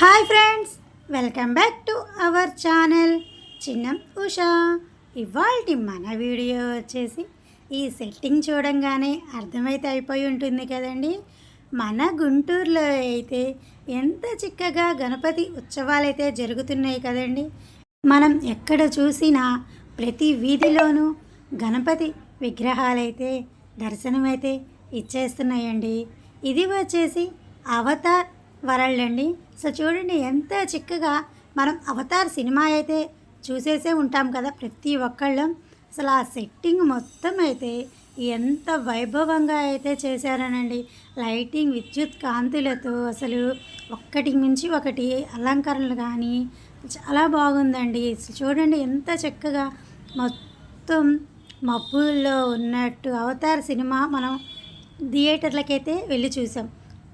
Hi friends welcome back to our channel. చిన్న ఉషా. ఇవాళ మన వీడియో వచ్చేసి ఈ సెట్టింగ్ చూడంగానే అర్థమైతే అయిపోయి ఉంటుంది కదండి. మన గుంటూరులో అయితే ఎంత చిక్కగా గణపతి ఉత్సవాలు అయితే జరుగుతున్నాయి కదండి. మనం ఎక్కడ చూసినా ప్రతి వీధిలోనూ గణపతి విగ్రహాలైతే దర్శనమైతే ఇచ్చేస్తున్నాయండి. ఇది వచ్చేసి అవతార్ వరల్డ్ అండి సో చూడండి ఎంత చిక్కగా మనం అవతార్ సినిమా అయితే చూసేసే ఉంటాం కదా ప్రతి ఒక్కళ్ళం. అసలు ఆ సెట్టింగ్ మొత్తం అయితే ఎంత వైభవంగా అయితే చేశారనండి. లైటింగ్ విద్యుత్ కాంతులతో అసలు ఒక్కటి మించి ఒకటి అలంకరణలు కానీ చాలా బాగుందండి. చూడండి ఎంత చక్కగా మొత్తం మబ్బుల్లో ఉన్నట్టు అవతార్ సినిమా మనం థియేటర్లకైతే వెళ్ళి చూసాం.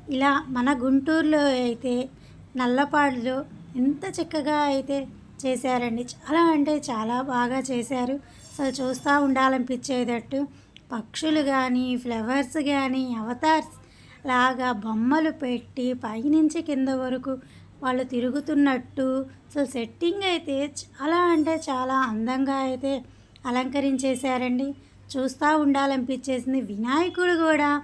ఇలా మన గుంటూరులో అయితే నల్లపాడులో ఎంత చక్కగా అయితే చేశారండి. చాలా అంటే చాలా బాగా చేశారు. అసలు చూస్తూ ఉండాలనిపించేటట్టు పక్షులు కానీ ఫ్లవర్స్ కానీ అవతార్స్ లాగా బొమ్మలు పెట్టి పైనుంచి కింద వరకు వాళ్ళు తిరుగుతున్నట్టు అసలు సెట్టింగ్ అయితే చాలా అంటే చాలా అందంగా అయితే అలంకరించేశారండి. చూస్తూ ఉండాలనిపించేసింది. వినాయకుడు కూడా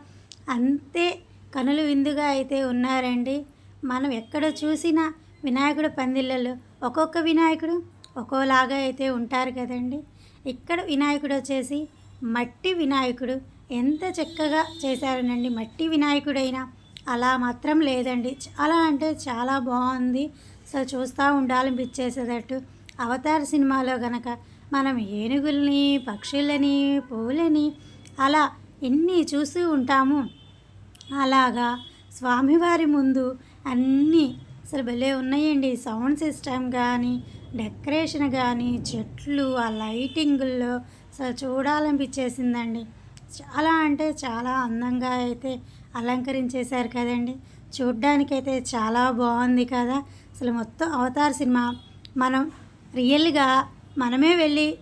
అంతే కనులు విందుగా అయితే ఉన్నారండి. మనం ఎక్కడ చూసినా వినాయకుడు పందిళ్ళలో ఒక్కొక్క వినాయకుడు ఒక్కోలాగా అయితే ఉంటారు కదండి. ఇక్కడ వినాయకుడు వచ్చేసి మట్టి వినాయకుడు. ఎంత చక్కగా చేశారనండి. మట్టి వినాయకుడైనా అలా మాత్రం లేదండి. చాలా అంటే చాలా బాగుంది. సో చూస్తూ ఉండాలనిపించేసేటట్టు. అవతార సినిమాలో గనక మనం ఏనుగుల్ని పక్షులని పూలని అలా ఎన్ని చూస్తూ ఉంటాము. అలాగా. స్వామివారి ముందు అన్నీ అసలు భలే ఉన్నాయండి. సౌండ్ సిస్టమ్ కానీ డెకరేషన్ కానీ చెట్లు ఆ లైటింగుల్లో అసలు చూడాలనిపించేసిందండి. చాలా అంటే చాలా అందంగా అయితే అలంకరించేశారు కదండి. చూడ్డానికైతే చాలా బాగుంది కదా. అసలు మొత్తం అవతార్ సినిమా. మనం రియల్గా మనమే వెళ్ళి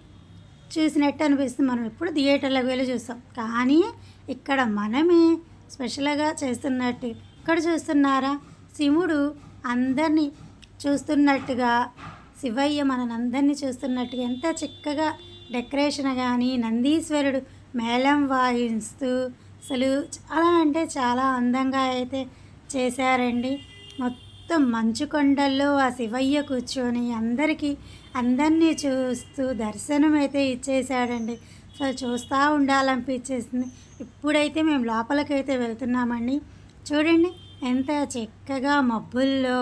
చూసినట్టు అనిపిస్తుంది. మనం ఎప్పుడు థియేటర్లకు వెళ్ళి చూస్తాం. కానీ ఇక్కడ మనమే స్పెషల్గా చేస్తున్నట్టు. ఇక్కడ చూస్తున్నారా? శివుడు అందరినీ చూస్తున్నట్టుగా శివయ్య మనందరినీ చూస్తున్నట్టుగా ఎంత చక్కగా డెకరేషన్ కానీ నందీశ్వరుడు మేళం వాయిస్తూ అసలు చాలా అంటే చాలా అందంగా అయితే చేశారండి. మొత్తం మంచు కొండల్లో ఆ శివయ్య కూర్చొని అందరికీ అందరినీ చూస్తూ దర్శనం అయితే ఇచ్చేసాడండి సో చూస్తూ ఉండాలనిపించేసింది. ఇప్పుడైతే మేము లోపలికైతే వెళ్తున్నామండి. చూడండి ఎంత చక్కగా మబ్బుల్లో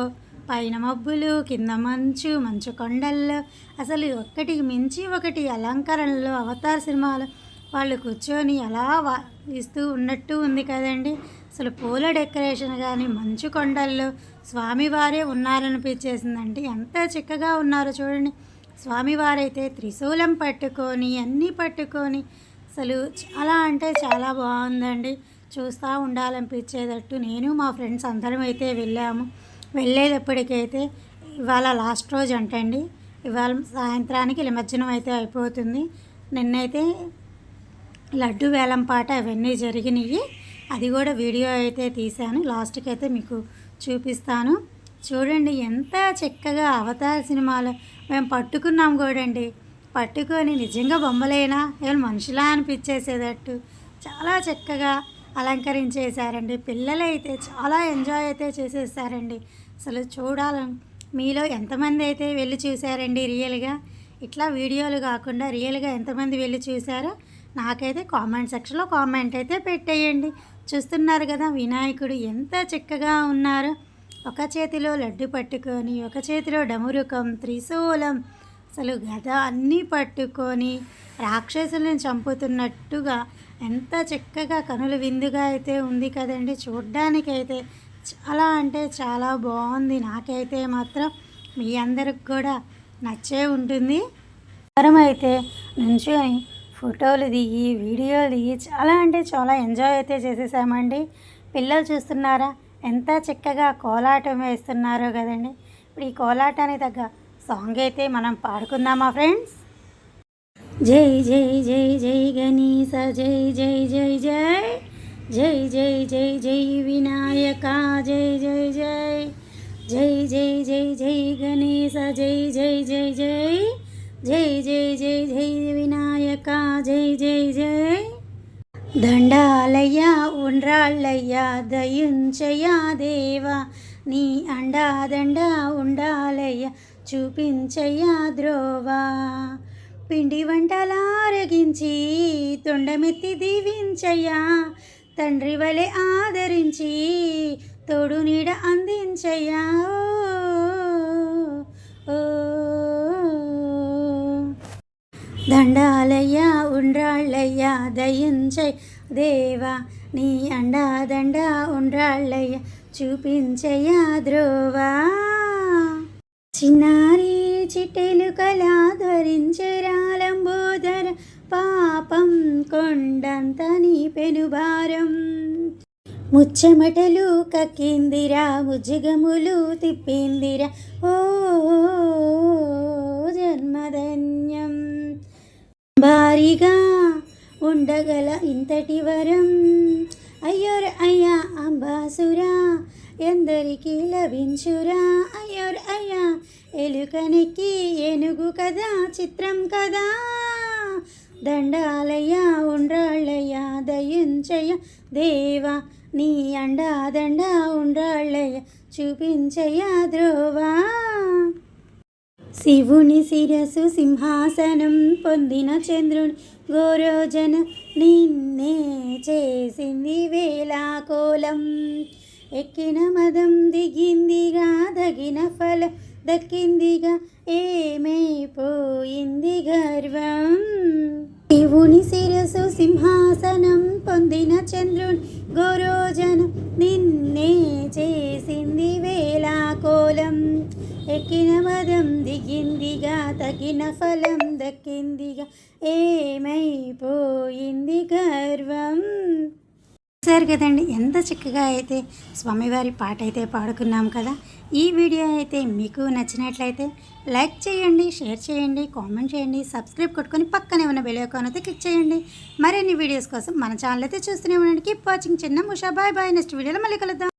పైన మబ్బులు కింద మంచు మంచు కొండల్లో అసలు ఒక్కటి మించి ఒకటి అలంకరణలో అవతార సినిమాలు వాళ్ళు కూర్చొని అలా వా ఇస్తూ ఉన్నట్టు ఉంది కదండి. అసలు పూల డెకరేషన్ కానీ మంచు కొండల్లో స్వామివారే ఉన్నారనిపించేసిందండి. ఎంత చక్కగా ఉన్నారో చూడండి. స్వామివారైతే త్రిశూలం పట్టుకొని అన్నీ పట్టుకొని అసలు చాలా అంటే చాలా బాగుందండి. చూస్తూ ఉండాలనిపించేటట్టు నేను మా ఫ్రెండ్స్ అందరం అయితే వెళ్ళాము. వెళ్ళేటప్పటికైతే ఇవాళ లాస్ట్ రోజు అంటండి. ఇవాళ సాయంత్రానికి నిమజ్జనం అయితే అయిపోతుంది. నిన్నైతే లడ్డు వేలం పాట అవన్నీ జరిగినాయి. అది కూడా వీడియో అయితే తీశాను. లాస్ట్కి అయితే మీకు చూపిస్తాను. చూడండి ఎంత చక్కగా అవతార సినిమాలు మేము పట్టుకున్నాం కూడండి పట్టుకొని నిజంగా బొమ్మలేనా? ఏమైనా మనుషులా అనిపించేసేటట్టు చాలా చక్కగా అలంకరించేశారండి. పిల్లలు అయితే చాలా ఎంజాయ్ అయితే చేసేసారండి అసలు చూడాలని మీలో ఎంతమంది అయితే వెళ్ళి చూశారండి రియల్గా? ఇట్లా వీడియోలు కాకుండా రియల్గా ఎంతమంది వెళ్ళి చూశారో నాకైతే కామెంట్ సెక్షన్లో కామెంట్ అయితే పెట్టేయండి. చూస్తున్నారు కదా వినాయకుడు ఎంత చక్కగా ఉన్నారు. ఒక చేతిలో లడ్డు పట్టుకొని ఒక చేతిలో డమురుకం త్రిశూలం అసలు గద అన్నీ పట్టుకొని రాక్షసులను చంపుతున్నట్టుగా ఎంత చక్కగా కనుల విందుగా అయితే ఉంది కదండి. చూడ్డానికైతే చాలా అంటే చాలా బాగుంది. నాకైతే మాత్రం మీ అందరికి కూడా నచ్చే ఉంటుంది. అందరం అయితే నుంచొని ఫోటోలు దిగి వీడియోలు దిగి చాలా అంటే చాలా ఎంజాయ్ అయితే చేసేసామండి. పిల్లలు చూస్తున్నారా? ఎంత చక్కగా కోలాటం వేస్తున్నారో కదండి ఇప్పుడు ఈ కోలాటానికి తగ్గ సాంగ్ అయితే మనం పాడుకుందామా ఫ్రెండ్స్ జై జై జై జై గణేశ జై జై జై జై జై జై జై జై వినాయక జై జై జై జై జై జై జై గణేశ జై జై జై జై జై జై జై జై వినాయక జై జై జై దండాలయ్యా ఉండ్రాళ్ళయ్యా దయుంచయా దేవా. నీ అండా దండ ఉండాలయ్యా చూపించయ్యా ద్రోవా. పిండి వంటలారగించి తొండమెత్తి దీవించయ్యా. తండ్రి వలె ఆదరించి తోడు నీడ అందించయ్యా. ఓ, ఓ. దండాలయ్యా ఉండ్రాళ్ళయ్యా దయించై దేవా. నీ అండా దండ ఉండ్రాళ్ళయ్యా చూపించయ్యా ద్రోవా చిన్నారి చిట్టెలు కలా ధరించరాలంబోధర పాపం కొండంత నీ పెనుభారం. ముచ్చమటలు కక్కిందిరా ముజ్జగములు తిప్పిందిరా. ఓ జన్మధన్యం. భారీగా ఉండగల ఇంతటి వరం. అయ్యోర్ అయ్యా అంబాసురా ఎందరికీ లభించురా. అయ్యోర్ అయ్యా ఎలుకనికి ఏనుగు కదా చిత్రం కదా. దండాలయ్యా ఉండ్రాళ్ళయ్యా దయించయ్య. దేవా నీ అండా దండ ఉండ్రాళ్ళయ్య చూపించయ్యా ద్రోవా. శివుని శిరసు సింహాసనం పొందిన చంద్రుని గోరోజన నిన్నే చేసింది వేలాకోలం ఎక్కిన మదం దిగిందిగా దగిన ఫలం దక్కిందిగా ఏమైపోయింది గర్వం? శివుని శిరసు సింహాసనం పొందిన చంద్రుని గోరోజన నిన్నే చేసింది వేలాకోలం ఎక్కిన వదం దిగిందిగా తగిన ఫలం దక్కిందిగా ఏమైపోయింది గర్వం? సరే కదండి ఎంత చక్కగా అయితే స్వామివారి పాట అయితే పాడుకున్నాం కదా. ఈ వీడియో అయితే మీకు నచ్చినట్లయితే లైక్ చేయండి షేర్ చేయండి కామెంట్ చేయండి సబ్స్క్రైబ్ కొట్టుకొని పక్కనే ఉన్న బెల్ ఐకాన్ అయితే క్లిక్ చేయండి. మరిన్ని వీడియోస్ కోసం మన ఛానల్ అయితే చూస్తూనే ఉండండి. Keep watching. చిన్న ముషా. Bye bye. నెక్స్ట్ వీడియోలో మళ్ళీ కలుద్దాం.